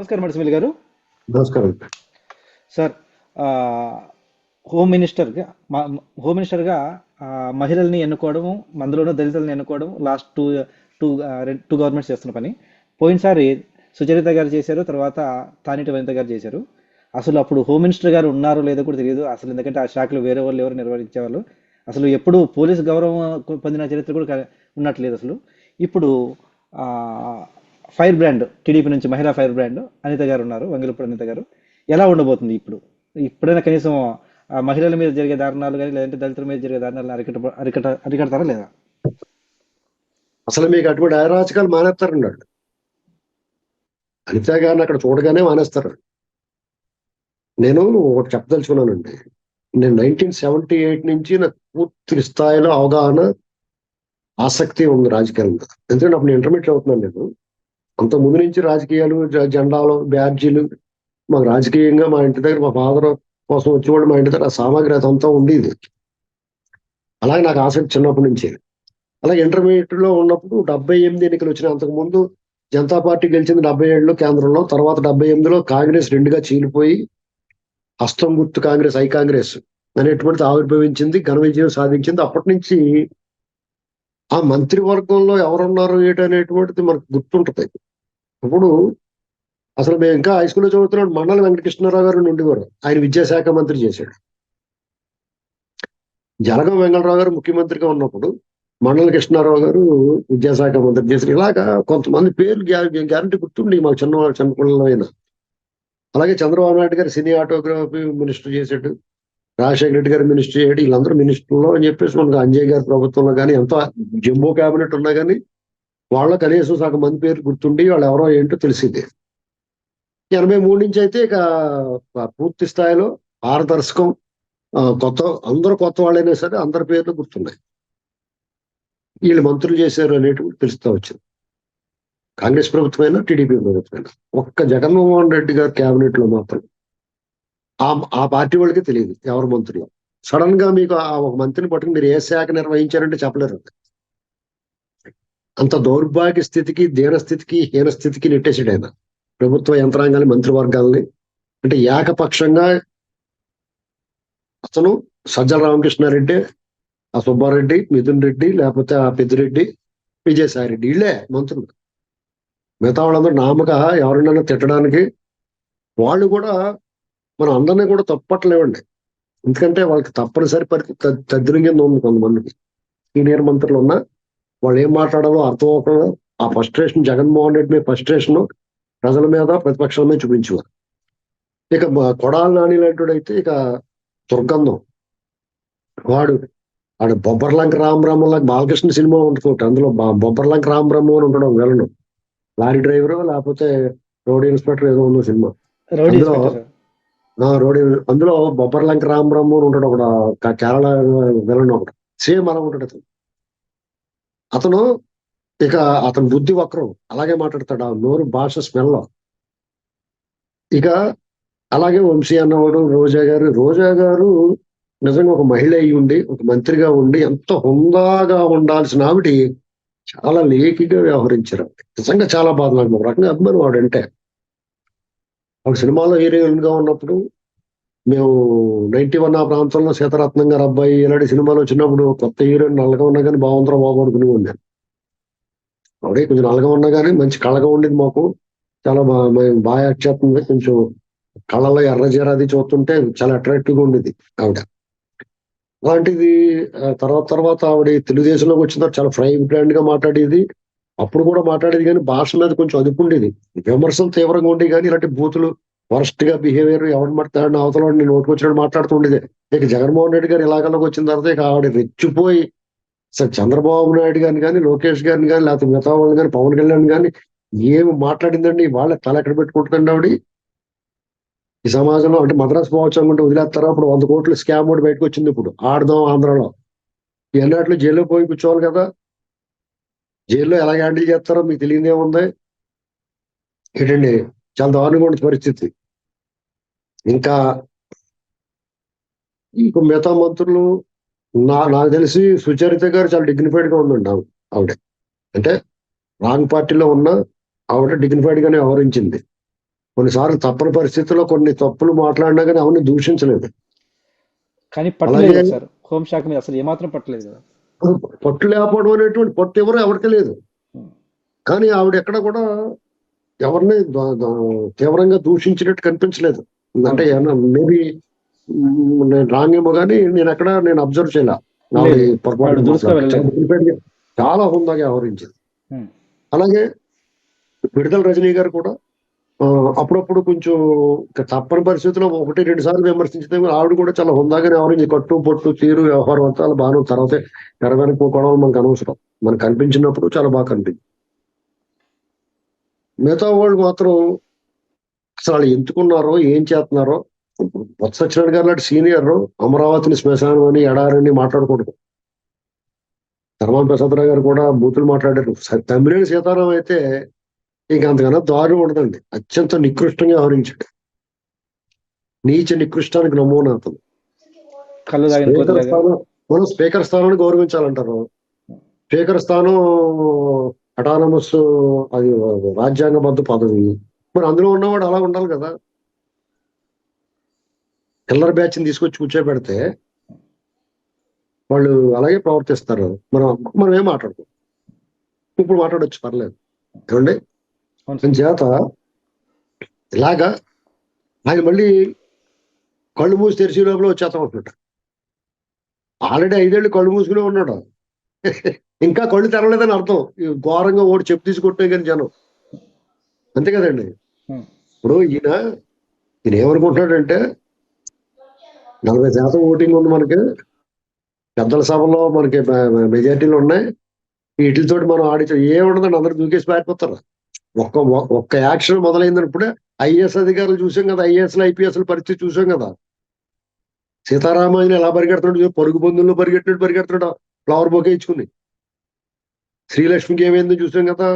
నమస్కారం మడిసిమిల్ గారు. నమస్కారం. సార్ హోమ్ మినిస్టర్గా హోమ్ మినిస్టర్గా మహిళల్ని ఎన్నుకోవడం అందులోనూ దళితులను ఎన్నుకోవడం last two two two governments చేస్తున్న పని. పోయినసారి సుచరిత గారు చేశారు తర్వాత తానేటి వనిత గారు చేశారు. అసలు అప్పుడు హోమ్ మినిస్టర్ గారు ఉన్నారో లేదో కూడా తెలియదు. అసలు ఎందుకంటే ఆ శాఖలు వేరే వాళ్ళు ఎవరు నిర్వహించేవాళ్ళు. అసలు ఎప్పుడు పోలీస్ గౌరవం పొందిన చరిత్ర కూడా ఉన్నట్లేదు అసలు. ఇప్పుడు ఫైర్ బ్రాండ్ టీడీపీ నుంచి మహిళా ఫైర్ బ్రాండ్ అనిత గారు ఉన్నారు వంగిలపూడి అనిత గారు. ఎలా ఉండబోతుంది ఇప్పుడు? ఇప్పుడైనా కనీసం ఆ మహిళల మీద జరిగే దారుణాలు కానీ లేదంటే దళితుల మీద జరిగే దారుణాలు అరికట అరికట అరికడతారా లేదా? అసలు మీకు అటువంటి అరాచకాలు మానేస్తారన్నాడు. అనిత గారిని అక్కడ చూడగానే మానేస్తారు. నేను ఒకటి చెప్పదలుచుకున్నానండి. నేను నైన్టీన్ సెవెంటీ ఎయిట్ నుంచి నాకు పూర్తి స్థాయిలో అవగాహన ఆసక్తి ఉంది రాజకీయాల మీద ఎందుకంటే అప్పుడు నేను ఇంటర్మీడియట్ అవుతున్నాను నేను. అంత ముందు నుంచి రాజకీయాలు జెండాలు బ్యాడ్జీలు మాకు రాజకీయంగా మా ఇంటి దగ్గర మా ఫాదర్ కోసం వచ్చేవాడు మా ఇంటి దగ్గర సామాగ్రి అదంతా ఉండేది. అలాగే నాకు ఆసక్తి చిన్నప్పటి నుంచి. అలాగే ఇంటర్మీడియట్లో ఉన్నప్పుడు డెబ్బై ఎనిమిది ఎన్నికలు వచ్చినాయి. అంతకుముందు జనతా పార్టీ గెలిచింది డెబ్బై ఏడులో కేంద్రంలో తర్వాత డెబ్బై ఎనిమిదిలో కాంగ్రెస్ రెండుగా చీలిపోయి హస్తం గుర్తు కాంగ్రెస్ ఐ కాంగ్రెస్ అనేటువంటిది ఆవిర్భవించింది ఘన విజయం సాధించింది. అప్పటి నుంచి ఆ మంత్రివర్గంలో ఎవరున్నారు ఏంటి అనేటువంటిది మనకు గుర్తుంటది. అప్పుడు అసలు మేము ఇంకా హై స్కూల్లో చదువుతున్నాడు మండల వెంకటకృష్ణారావు గారు ఉండేవారు ఆయన విద్యాశాఖ మంత్రి చేశాడు. జలగం వెంకటరావు గారు ముఖ్యమంత్రిగా ఉన్నప్పుడు మండల కృష్ణారావు గారు విద్యాశాఖ మంత్రి చేశారు. ఇలాగా కొంతమంది పేర్లు గ్యారంటీ గుర్తుండి మాకు చిన్న చిన్నపిల్లలో అలాగే చంద్రబాబు నాయుడు గారు సినీ ఆటోగ్రఫీ మినిస్టర్ చేశాడు. రాజశేఖర రెడ్డి గారు మినిస్టర్ చేయడం. వీళ్ళందరూ మినిస్టర్లో అని చెప్పేసి మనకు అంజయ్ గారి ప్రభుత్వంలో కానీ ఎంత జంబో క్యాబినెట్ ఉన్నా కానీ వాళ్ళ కనీసం సగం మంది పేర్లు గుర్తుండి వాళ్ళు ఎవరో ఏంటో తెలిసిందే. ఎనభై మూడు నుంచి అయితే ఇక పూర్తి స్థాయిలో పారదర్శకం కొత్త అందరూ కొత్త వాళ్ళైనా సరే అందరి పేర్లు గుర్తున్నాయి. వీళ్ళు మంత్రులు చేశారు అనేటివి తెలుస్తూ వచ్చింది. కాంగ్రెస్ ప్రభుత్వమైనా టీడీపీ ప్రభుత్వమైనా ఒక్క జగన్మోహన్ రెడ్డి గారి కేబినెట్లో మాత్రం ఆ ఆ పార్టీ వాళ్ళకి తెలియదు ఎవరు మంత్రులు. సడన్గా మీకు ఆ ఒక మంత్రిని పట్టుకుని మీరు ఏ శాఖ నిర్వహించారంటే చెప్పలేరు. అంత దౌర్భాగ్య స్థితికి దీన స్థితికి హీన స్థితికి నెట్టేసాడు ఆయన. ప్రభుత్వ యంత్రాంగాన్ని మంత్రివర్గాల్ని అంటే ఏకపక్షంగా అతను సజ్జల రామకృష్ణారెడ్డి ఆ సుబ్బారెడ్డి మిథున్ రెడ్డి లేకపోతే ఆ పెద్దిరెడ్డి విజయసాయి రెడ్డి వీళ్ళే మంత్రులు. మిగతా వాళ్ళందరూ నామక ఎవరినైనా తిట్టడానికి వాళ్ళు కూడా మనం అందరినీ కూడా తప్పట్లేవండి. ఎందుకంటే వాళ్ళకి తప్పనిసరి పరిస్థితి తద్దిన కింద ఉంది కొంతమందికి. సీనియర్ మంత్రులు ఉన్నా వాళ్ళు ఏం మాట్లాడాలో అర్థం అవ్వకుండా ఆ ఫస్ట్రేషన్ జగన్మోహన్ రెడ్డి మీద ఫస్ట్రేషన్ ప్రజల మీద ప్రతిపక్షాల మీద చూపించేవారు. ఇక కొడాలి నాని లాంటి ఇక దుర్గంధం. వాడు వాడు బొబ్బర్లంక రామబ్రహ్మలాగా బాలకృష్ణ సినిమా ఉంటుంది ఒకటి. అందులో బొబ్బర్లంక రామబ్రహ్మ అని ఉండడం వెళ్ళను లారీ డ్రైవర్ లేకపోతే రోడ్ ఇన్స్పెక్టర్ ఏదో ఉందో సినిమా. రౌడీ అందులో- రోడ్ అందులో బొబ్బర్లంక రామబ్రహ్మ అని ఉంటాడు ఒకడు క- కేరళ వెళ్ళను ఒకడు. సేమ్ అలా ఉంటాడు అతను అతను ఇక అతని బుద్ధి వక్రం అలాగే మాట్లాడతాడు. ఆ నోరు భాష స్మెల్. ఇక అలాగే వంశీ అన్నవాడు రోజా గారు. రోజా గారు నిజంగా ఒక మహిళ అయి ఉండి ఒక మంత్రిగా ఉండి ఎంత హుందాగా ఉండాల్సిన ఆవిడ చాలా లేకిగా వ్యవహరించారు నిజంగా చాలా బాధ నాకు. ఒక రకంగా అభిమానం ఆవిడంటే. ఒక సినిమాలో హీరోయిన్గా ఉన్నప్పుడు మేము నైన్టీ వన్ ఆ ప్రాంతంలో సీతారత్నం గారు అబ్బాయి ఇలాంటి సినిమాలు వచ్చినప్పుడు కొత్త హీరోయిన్ నల్లగా ఉన్నా కానీ బాగుందరా బాబు అనుకుని ఉన్నాను అప్పుడే కొంచెం నల్లగా ఉన్నా కానీ మంచి కళగా ఉండేది మాకు. చాలా బాగా మేము బాగా యాక్ట్ చేస్తుంది. కొంచెం కళ్ళలో ఎర్ర అది చూస్తుంటే చాలా అట్రాక్టివ్గా ఉండేది ఆవిడ. అలాంటిది తర్వాత తర్వాత ఆవిడ తెలుగుదేశంలోకి వచ్చిన తర్వాత చాలా ఫ్రై బ్రాండ్గా మాట్లాడేది. అప్పుడు కూడా మాట్లాడేది కానీ భాష మీద కొంచెం అదుపు ఉండేది. విమర్శలు తీవ్రంగా ఉండేవి కానీ ఇలాంటి బూతులు వరస్ట్గా బిహేవియర్ ఎవరు మాట్లాడిన అవతల నేను నోటుకు వచ్చినట్టు మాట్లాడుతూ ఉండేది. ఇక జగన్మోహన్ రెడ్డి గారు ఇలాగలోకి వచ్చిన తర్వాత ఇక ఆవిడ రెచ్చిపోయి అసలు చంద్రబాబు నాయుడు గారిని కానీ లోకేష్ గారిని కానీ లేకపోతే మిగతా వాళ్ళని కానీ పవన్ కళ్యాణ్ కానీ ఏమి మాట్లాడిందండి? వాళ్ళ తల ఎక్కడ పెట్టుకుంటుందండి ఆవిడ? ఈ సమాజంలో అంటే మద్రాసు మహోత్సవం అంటే వదిలేస్తారా? అప్పుడు వంద కోట్లు స్కామ్ కూడా బయటకు వచ్చింది ఇప్పుడు ఆడదాం ఆంధ్రలో. ఎన్నట్లు జైల్లో పోయి కూర్చోవాలి కదా. జైల్లో ఎలా హ్యాండిల్ చేస్తారో మీకు తెలియదే ఉంది. ఏంటండి? చాలా దారుణంగా ఉంటుంది పరిస్థితి. ఇంకా ఇంకో మిగతా మంత్రులు నా నాకు తెలిసి సుచరిత గారు చాలా డిగ్నిఫైడ్గా ఉందండి ఆవిడ ఆవిడ. అంటే రాంగ్ పార్టీలో ఉన్న ఆవిడ డిగ్నిఫైడ్ గానే వ్యవహరించింది. కొన్నిసార్లు తప్పని పరిస్థితుల్లో కొన్ని తప్పులు మాట్లాడినా కానీ అవన్నీ దూషించలేదు. కానీ పట్టలేదు సార్. హోంశాఖ మీద అసలు ఏమాత్రం పట్టలేదు కదా. పట్టు లేకపోవడం అనేటువంటి పట్టు ఎవరు ఎవరికి లేదు. కానీ ఆవిడ ఎక్కడ కూడా ఎవరిని తీవ్రంగా దూషించినట్టు కనిపించలేదు. అంటే మేబీ నేను రాంగ్ ఏమో కానీ నేను ఎక్కడ నేను అబ్జర్వ్ చేయలే. చాలా హుందాగా వ్యవహరించింది. అలాగే విడుదల రజనీ గారు కూడా అప్పుడప్పుడు కొంచెం తప్పని పరిస్థితుల్లో ఒకటి రెండు సార్లు విమర్శించితే కూడా ఆవిడ కూడా చాలా హుందాగానే వ్యవహరించి కట్టు పొట్టు తీరు వ్యవహారం అంతా ఉంది. తర్వాత తెర వెనక కూడా మనకు అనవసరం. మనకు కనిపించినప్పుడు చాలా బాగా కనిపించింది. మిగతా వాళ్ళు మాత్రం అసలు వాళ్ళు ఎందుకున్నారో ఏం చేస్తున్నారో. బొత్స సత్యనారాయణ గారు లాంటి సీనియర్ అమరావతిని శ్మశానం అని ఎడారని మాట్లాడకూడదు. ధర్మాన ప్రసాదరావు గారు కూడా బూతులు మాట్లాడారు. తమ్మినేని సీతారాం అయితే ఇంక అంతకన్నా దారుణం ఉండదండి. అత్యంత నికృష్టంగా వ్యవహరించాడు. నీచ నికృష్టానికి నమూనా అతను. మనం స్పీకర్ స్థానాన్ని గౌరవించాలంటారు. స్పీకర్ స్థానం అటానమస్ అది రాజ్యాంగబద్ధ పదవి. మరి అందులో ఉన్నవాడు అలా ఉండాలి కదా. కిల్లర్ బ్యాచ్ని తీసుకొచ్చి కూర్చోబెడితే వాళ్ళు అలాగే ప్రవర్తిస్తారు. మనం మనం ఏం మాట్లాడుకో? ఇప్పుడు మాట్లాడొచ్చు పర్లేదు. ఏమండి. చేత ఇలాగా ఆయన మళ్ళీ కళ్ళు మూసి తెరిచి లోపల వచ్చేస్తాం అంటున్నాడు ఆల్రెడీ ఐదేళ్ళు కళ్ళు మూసుకునే ఉన్నాడు. ఇంకా కళ్ళు తెరలేదని అర్థం. ఘోరంగా ఓడి చెప్పు తీసుకొట్టే కానీ జనం అంతే కదండి. ఇప్పుడు ఈయన ఈయన ఏమనుకుంటున్నాడంటే నలభై శాతం ఓటింగ్ ఉంది మనకి. పెద్దల సభలో మనకి మెజార్టీలు ఉన్నాయి. వీటితో మనం ఆడించాం ఏముండదండి అందరు దూకేసి పారిపోతారు. ఒక్క ఒక్క యాక్షన్ మొదలైందన్నప్పుడే ఐఏఎస్ అధికారులు చూసాం కదా ఐఏఎస్లు ఐపీఎస్ల పరిస్థితి చూసాం కదా. సీతారామాయణ ఎలా పరిగెడుతున్నాడు? పరుగు బంధువుల్లో పరిగెట్టినట్టు పరిగెడుతున్నాడు. Flower bouquet ఇచ్చుకుని. శ్రీలక్ష్మికి ఏమైందో చూసాం కదా.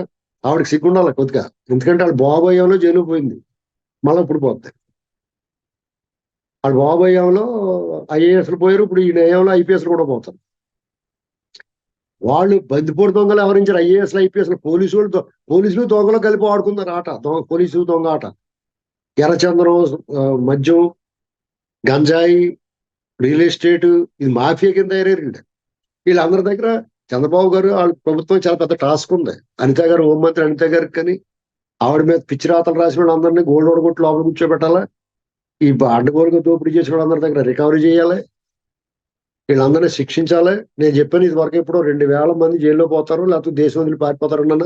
ఆవిడకి సిగ్గుండాలి కొద్దిగా. ఎందుకంటే వాళ్ళు బాబోయంలో జైలు పోయింది. మళ్ళీ ఇప్పుడు పోద్ది. వాళ్ళు బాబోయంలో ఐఏఎస్లు పోయారు ఇప్పుడు ఈ నయంలో ఐపీఎస్లు కూడా పోతారు. వాళ్ళు బందిపోటు దొంగలు ఎవరించారు? ఐఏఎస్లు ఐపీఎస్లు పోలీసులు పోలీసులు దొంగలు కలిపి ఆడుకున్నారు ఆట. దొంగ పోలీసు దొంగ ఆట. ఎర్రచందనం మద్యం గంజాయి రియల్ ఎస్టేట్ ఇది మాఫియా కింద తయారయ్యారు వీళ్ళందరి దగ్గర చంద్రబాబు గారు వాళ్ళ ప్రభుత్వం చాలా పెద్ద టాస్క్ ఉంది. అనిత గారు హోంమంత్రి అనిత గారికి కానీ ఆవిడ మీద పిచ్చి రాతలు రాసిన వాళ్ళందరినీ గోల్డ్ ఓడగొట్టు లోపల కూర్చోబెట్టాలా? ఈ అడ్డగోలుగా దోపిడీ చేసిన వాళ్ళందరి దగ్గర రికవరీ చేయాలి. వీళ్ళందరినీ శిక్షించాలి. నేను చెప్పాను ఇది వరకు ఇప్పుడు రెండు వేల మంది జైల్లో పోతారు లేకపోతే దేశం వదిలి పారిపోతారు అన్న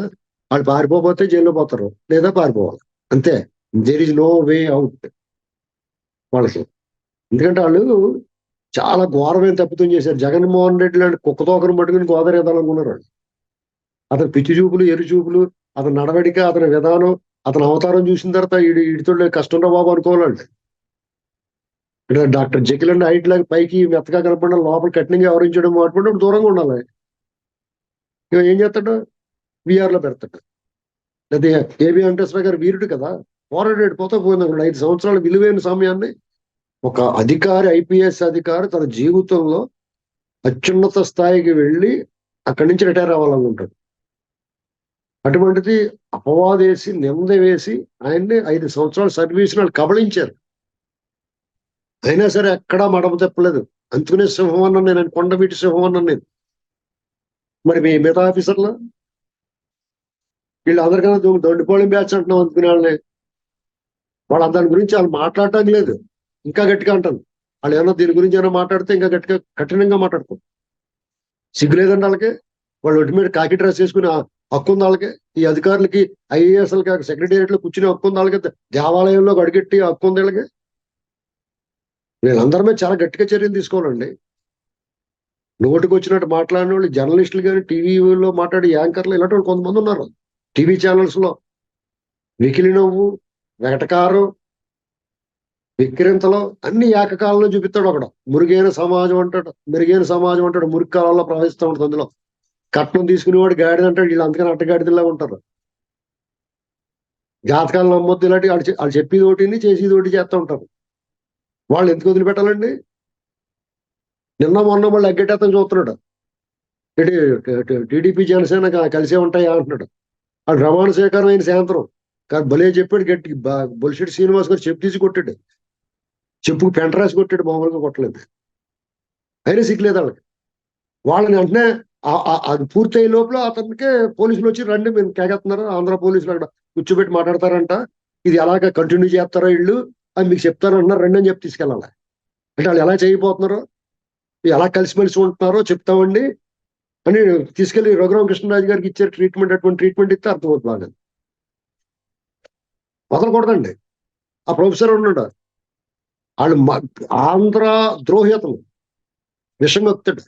వాళ్ళు పారిపోతే జైల్లో పోతారు. లేదా పారిపోవాలి. అంతే. There is no way out వాళ్ళకి. ఎందుకంటే వాళ్ళు చాలా ఘోరమైన తప్పితం చేశారు. జగన్మోహన్ రెడ్డి లాంటి కుక్కతోకను పట్టుకుని గోదావరి ఎదాలనుకున్నారు వాళ్ళు. అతని పిచ్చి చూపులు ఎరు చూపులు అతని నడవడిక అతని విధానం అతని అవతారం చూసిన తర్వాత ఇడి ఈడితో కష్టంలో బాబు అనుకోవాలండి ఇక్కడ డాక్టర్ జకిల్ అండ్ హైట్ లాగా పైకి మెత్తగా కనపడడం లోపల కఠినంగా వ్యవహరించడం అటువంటి దూరంగా ఉండాలి ఇక ఏం చేస్తాడు? విఆర్లో పెడతాడు లేదా ఏబి వెంకటేశ్వర గారు వీరుడు కదా. పోరాడాడు పోతే పోయింది అక్కడ ఐదు సంవత్సరాల విలువైన సమయాన్ని ఒక అధికారి ఐపీఎస్ అధికారి తన జీవితంలో అత్యున్నత స్థాయికి వెళ్ళి అక్కడి నుంచి రిటైర్ అవ్వాలనుకుంటాడు. అటువంటిది అపవాదేసి నింద వేసి ఆయన్ని ఐదు సంవత్సరాల సర్వీస్ వాళ్ళు కబళించారు. అయినా సరే ఎక్కడా మడమ తెప్పలేదు. అందుకునే సింహం అన్నాను నేను కొండవీటి సింహం అన్నాను నేను. మరి మీ మిగతా ఆఫీసర్లు? వీళ్ళు అందరికన్నా దొండిపోళం బ్యాచ్ అంటున్నాం అందుకునే వాళ్ళని. వాళ్ళ దాని గురించి వాళ్ళు మాట్లాడటం లేదు. ఇంకా గట్టిగా అంటాను వాళ్ళు ఏమన్నా దీని గురించి ఏమైనా మాట్లాడితే ఇంకా గట్టిగా కఠినంగా మాట్లాడుకో సిగ్గు లేదండి వాళ్ళకి. వాళ్ళు ఒట్టి మీద కాకి డ్రెస్ వేసుకుని హక్కు ఉంది వాళ్ళకి. ఈ అధికారులకి ఐఏఎస్ఎల్కి సెక్రటేరియట్లో కూర్చుని హక్కు ఉంది వాళ్ళకి. దేవాలయంలో అడిగెట్టి హక్కు ఉంది వాళ్ళకి. వీళ్ళందరి మీద చాలా గట్టిగా చర్యలు తీసుకోవాలండి. నోటికి వచ్చినట్టు మాట్లాడిన వాళ్ళు జర్నలిస్టులు కానీ టీవీలో మాట్లాడే యాంకర్లు ఇలాంటి వాళ్ళు కొంతమంది ఉన్నారు. టీవీ ఛానల్స్లో వికిలి నవ్వు వెటకారం విక్రింతలో అన్ని ఏకకాలంలో చూపిస్తాడు ఒకడు మురుగైన సమాజం అంటాడు మెరుగైన సమాజం అంటాడు మురికి కాలంలో ప్రవహిస్తూ ఉంటుంది అందులో కట్నం తీసుకునేవాడు గాడిద అంటాడు వీళ్ళు అందుకని అట్టగాడిదలా ఉంటారు జాతకాలను నమ్మొద్దు ఇలాంటి వాళ్ళు వాళ్ళు చెప్పేది ఒకటి చేసేది ఒకటి చేస్తూ ఉంటారు వాళ్ళు ఎందుకు వదిలిపెట్టాలండి నిన్న మొన్న వాళ్ళు అగ్గెట్టేస్తాం చూస్తున్నాడు టీడీపీ జనసేన కలిసే ఉంటాయా అంటున్నాడు వాడు రవాణా స్వీకారం అయిన సాయంత్రం కానీ భలే చెప్పాడు గట్టి బొలిషెట్టి శ్రీనివాస్ గారు చెప్పు తీసి కొట్టాడు చెప్పుకు పెంట రాసి కొట్టాడు మామూలుగా కొట్టలేదు. అయినా సిగ్గులేదు వాళ్ళకి. వాళ్ళని వెంటనే అది పూర్తయ్యే లోపల అతనికి పోలీసులు వచ్చి రండి మేము కేకెత్తున్నారు ఆంధ్ర పోలీసులు అక్కడ కూర్చోబెట్టి మాట్లాడతారంట. ఇది ఎలాగ కంటిన్యూ చేస్తారో ఇళ్ళు అని మీకు చెప్తారన్నారు రండి అని చెప్పి తీసుకెళ్ళాలి. అంటే వాళ్ళు ఎలా చేయబోతున్నారో ఎలా కలిసిమెలిసి ఉంటున్నారో చెప్తామండి. అని తీసుకెళ్ళి రఘురామ కృష్ణరాజు గారికి ఇచ్చే ట్రీట్మెంట్ అటువంటి ట్రీట్మెంట్ ఇస్తే అర్థమవుతుంది బాగా వదలకూడదండి. ఆ ప్రొఫెసర్ ఉన్నాడు. వాళ్ళు మ- ఆంధ్ర ద్రోహి అతను. విషమక్తుడు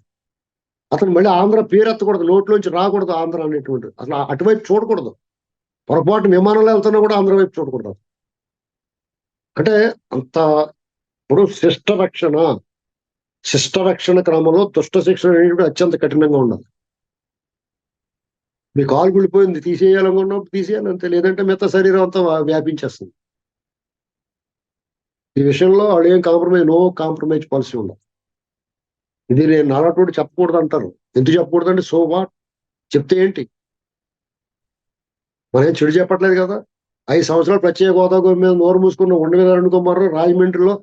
అతను మళ్ళీ ఆంధ్ర పేరెత్తకూడదు నోట్లోంచి రాకూడదు ఆంధ్ర అనేటువంటి. అసలు అటువైపు చూడకూడదు. పొరపాటు విమానంలో వెళ్తున్నా కూడా ఆంధ్ర వైపు చూడకూడదు. అంటే అంత ఇప్పుడు శిష్ట రక్షణ శిష్ట రక్షణ క్రమంలో దుష్ట శిక్షణ అనేది అత్యంత కఠినంగా ఉండదు మీ కాలు గుడిపోయింది తీసేయాలనుకున్నప్పుడు తీసేయాలి అంతే. లేదంటే మిగతా శరీరం అంతా వ్యాపించేస్తుంది. ఈ విషయంలో వాళ్ళు ఏం కాంప్రమైజ్ నో కాంప్రమైజ్ పాలసీ ఉండదు. ఇది నేను నాలటోడు చెప్పకూడదు అంటారు. ఎందుకు చెప్పకూడదు అంటే సో వాట్ చెప్తే ఏంటి? మనం చెడు చెప్పట్లేదు కదా. ఐదు సంవత్సరాలు ప్రత్యేక హోదా మీద నోరు మూసుకున్న ఉండవేదారు అనుకోమారు రాజమండ్రిలో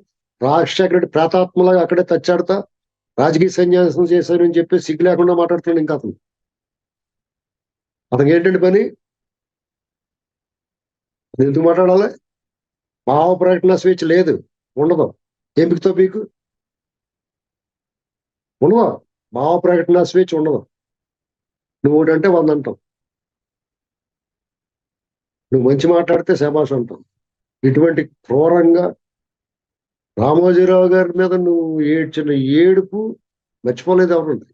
రాజశేఖర రెడ్డి ప్రాతాత్మలాగా అక్కడే తచ్చాడతా రాజకీయ సన్యాసం చేశారని చెప్పి సిగ్గు లేకుండా మాట్లాడుతున్నాడు ఇంకా అతను. అతనికి ఏంటంటే పని? అది ఎందుకు మాట్లాడాలి? భావ ప్రకటన స్వేచ్ఛ లేదు. ఉండదు. ఏం పిక్తో పీకు. ఉండదు. భావ ప్రకటన స్వేచ్ఛ ఉండదు. నువ్వు ఒకటి అంటే వంద అంటావు. నువ్వు మంచి మాట్లాడితే శబాష్ అంటావు. ఇటువంటి క్రూరంగా రామోజీరావు గారి మీద నువ్వు ఏడ్చిన ఏడుపు మర్చిపోలేదు ఎవరుంది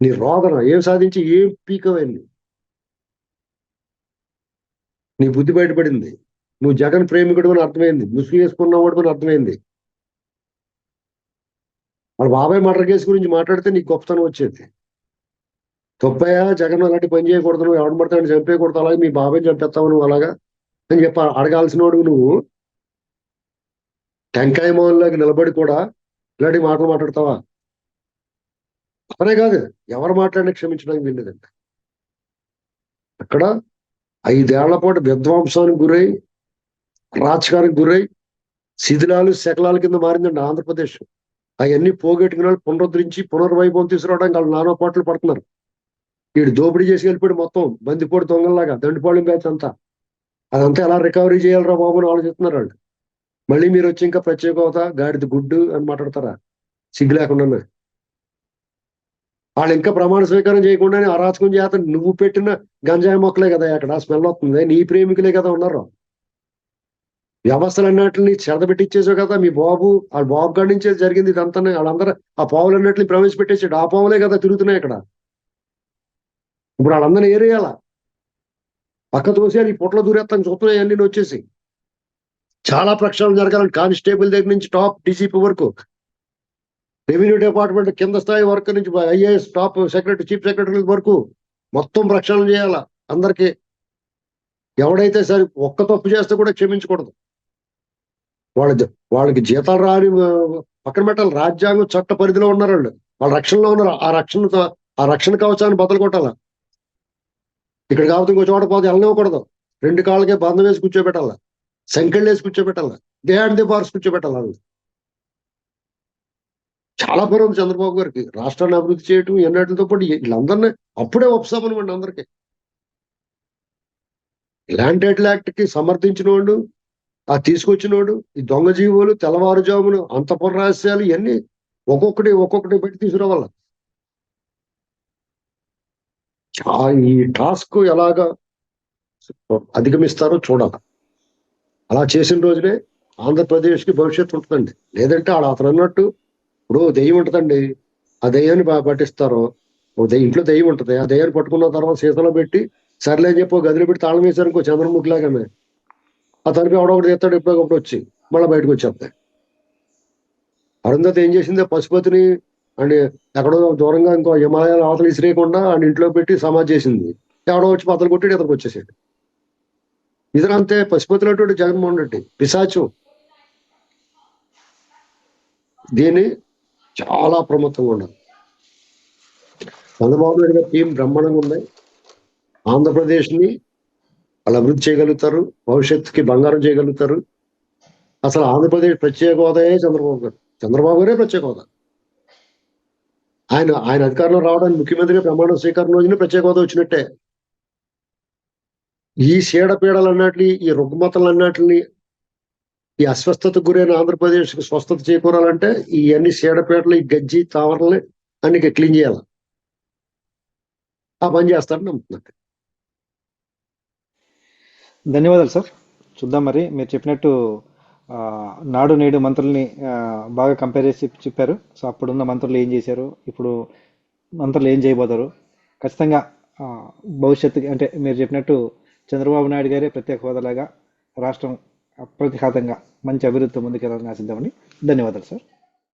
నీ రోదన ఏం సాధించి ఏం పీకమైంది? నీ బుద్ధి బయటపడింది. నువ్వు జగన్ ప్రేమికుడు అని అర్థమైంది. ముసుగు వేసుకున్నవాడు అని అర్థమైంది. వాళ్ళ బాబాయ్ మర్డర్ కేసు గురించి మాట్లాడితే నీకు గొప్పతనం వచ్చేది. తప్పయా జగన్ అలాంటి పని చేయకూడదు. నువ్వు ఎవడు పడతాడు చంపేయకూడదు. అలాగే మీ బాబాయ్ చంపేస్తావు నువ్వు అలాగా అని చెప్ప అడగాల్సిన వాడు నువ్వు. టెంకాయ మోహన్లోకి నిలబడి కూడా ఇలాంటి మాటలు మాట్లాడతావా? అతనే కాదు. ఎవరు మాట్లాడినా క్షమించడానికి వీల్లేదండి అక్కడ ఐదేళ్ళ పాటు విధ్వంసానికి గురై రాజకానికి గురై శిథిలాలు శకలాల కింద మారిందండి ఆంధ్రప్రదేశ్. అవన్నీ పోగొట్టుకున్న వాళ్ళు పునరుద్ధరించి పునర్వైభవం తీసుకురావడానికి వాళ్ళు నానా పాటలు పడుతున్నారు. వీడు దోపిడీ చేసి వెళ్ళిపోయాడు మొత్తం. బందిపోడు దొంగల్లాగా దండిపాళెం బ్యాచ్ అంతా. అదంతా ఎలా రికవరీ చేయాలరా బాబు అని ఆలోచిస్తున్నారు వాళ్ళు. మళ్ళీ మీరు వచ్చి ఇంకా ప్రత్యేక హోదా గాడిద గుడ్డు అని మాట్లాడతారా? సిగ్గు లేకుండా వాళ్ళు ఇంకా ప్రమాణ స్వీకారం చేయకుండానే అరాచకం చేత నువ్వు పెట్టిన గంజాయి మొక్కలే కదా అక్కడ స్మెల్ వస్తుంది. నీ ప్రేమికులే కదా ఉన్నారు. వ్యవస్థలు అన్నట్లని చెదబెట్టించేసావు కదా మీ బాబు. ఆ బాబు కాడి నుంచే జరిగింది ఇదంతా వాళ్ళందరూ ఆ పావులు అన్నట్లు ప్రవేశపెట్టేసాడు. ఆ పావులే కదా తిరుగుతున్నాయి ఇక్కడ ఇప్పుడు వాళ్ళందరినీ ఏరేయాల? పక్క తోసేయాలి ఈ పొట్ల దూరేస్తాను చూస్తున్నాయి అన్ని వచ్చేసి. చాలా ప్రక్షాళన జరగాలని కానిస్టేబుల్ దగ్గర నుంచి టాప్ డీసీపీ వరకు రెవెన్యూ డిపార్ట్మెంట్ కింద స్థాయి వర్క్ నుంచి IAS top secretary chief secretary వరకు మొత్తం రక్షణ చేయాల అందరికీ? ఎవడైతే సరే ఒక్క తప్పు చేస్తే కూడా క్షమించకూడదు. వాళ్ళ వాళ్ళకి జీతాలు రాని పక్కన పెట్టాలి. రాజ్యాంగం చట్ట పరిధిలో ఉన్నారు వాళ్ళు. వాళ్ళ రక్షణలో ఉన్నారు. ఆ రక్షణ ఆ రక్షణ కవచాన్ని బదులు కొట్టాల? ఇక్కడ కాబట్టి ఇంకో చోట పోతే వెళ్ళనివ్వకూడదు. రెండు కాళ్ళకే బంధం వేసి కూర్చోబెట్టాల? సంకెళ్ళు వేసి కూర్చోబెట్టాల? దేహాన్ని దిబార్స్ కూర్చోబెట్టాలి వాళ్ళు? చాలా పని ఉంది చంద్రబాబు గారికి. రాష్ట్రాన్ని అభివృద్ధి చేయటం ఎన్నటితో పాటు వీళ్ళందరినీ అప్పుడే ఉపశమనం అండి అందరికీ. ల్యాండ్ టైటిల్ యాక్ట్కి సమర్థించిన వాడు ఆ తీసుకొచ్చినోడు ఈ దొంగ జీవులు తెల్లవారుజాములు అంతపుర రహస్యాలు ఇవన్నీ ఒక్కొక్కటి ఒక్కొక్కటి పెట్టి తీసుకురావాల? ఈ టాస్క్ ఎలాగా అధిగమిస్తారో చూడాలి. అలా చేసిన రోజునే ఆంధ్రప్రదేశ్కి భవిష్యత్తు ఉంటుందండి. లేదంటే ఆడ అతను అన్నట్టు ఇప్పుడు దెయ్యం ఉంటుందండి. ఆ దెయ్యాన్ని పట్టిస్తారు. ఇంట్లో దెయ్యం ఉంటుంది. ఆ దెయ్యాన్ని పట్టుకున్న తర్వాత సీతలో పెట్టి సర్లే అని చెప్పి గదిలో పెట్టి తాళం వేశారు ఇంకో చంద్రముఖి లాగానే. ఆ తనపై ఎవడొకటి తెస్తాడు ఎప్పుడొకటి వచ్చి. మళ్ళీ బయటకు వచ్చేస్తాయి అరుంధతి ఏం చేసింది? పశుపతిని అండ్ ఎక్కడో దూరంగా ఇంకో హిమాలయాల అవతల ఇసిరేయకుండా అండ్ ఇంట్లో పెట్టి సమాధి చేసింది. ఎవడో వచ్చి పతలు కొట్టి ఇతనికి వచ్చేసాడు. ఇతరంతే పశుపతిలో జగన్మోహన్ రెడ్డి. పిశాచం. దీన్ని చాలా ప్రముఖంగా ఉండాలి. చంద్రబాబు నాయుడు గారి టీం బ్రహ్మాండంగా ఉన్నాయి ఆంధ్రప్రదేశ్ని వాళ్ళు అభివృద్ధి చేయగలుగుతారు. భవిష్యత్తుకి బంగారం చేయగలుగుతారు. అసలు ఆంధ్రప్రదేశ్ ప్రత్యేక హోదాయే చంద్రబాబు గారు? చంద్రబాబు గారే ప్రత్యేక హోదా. ఆయన ఆయన అధికారంలో రావడానికి ముఖ్యమంత్రిగా ప్రమాణ స్వీకారం రోజున ప్రత్యేక హోదా వచ్చినట్టే. ఈ చీడపీడలు అన్నట్లు ఈ రుగ్మతలు అన్నట్లని ఈ అస్వస్థత గురైన ఆంధ్రప్రదేశ్కి స్వస్థత చేకూరాలంటే ఈ అన్ని ఈ గజ్జి తావరల్ని అన్ని క్లీన్ చేయాలి. ఆ పని చేస్తారని నమ్ముతున్నాను. ధన్యవాదాలు సార్. చూద్దాం మరి. మీరు చెప్పినట్టు నాడు నేడు మంత్రుల్ని బాగా కంపేర్ చేసి చెప్పారు. సో అప్పుడున్న మంత్రులు ఏం చేశారు? ఇప్పుడు మంత్రులు ఏం చేయబోతారు? ఖచ్చితంగా భవిష్యత్తు అంటే మీరు చెప్పినట్టు చంద్రబాబు నాయుడు గారే ప్రత్యేక హోదాలాగా రాష్ట్రం అప్రతిఘాతంగా మంచి అభివృద్ధి ముందుకెళ్ళాలని ఆశిద్దామని ధన్యవాదాలు సార్.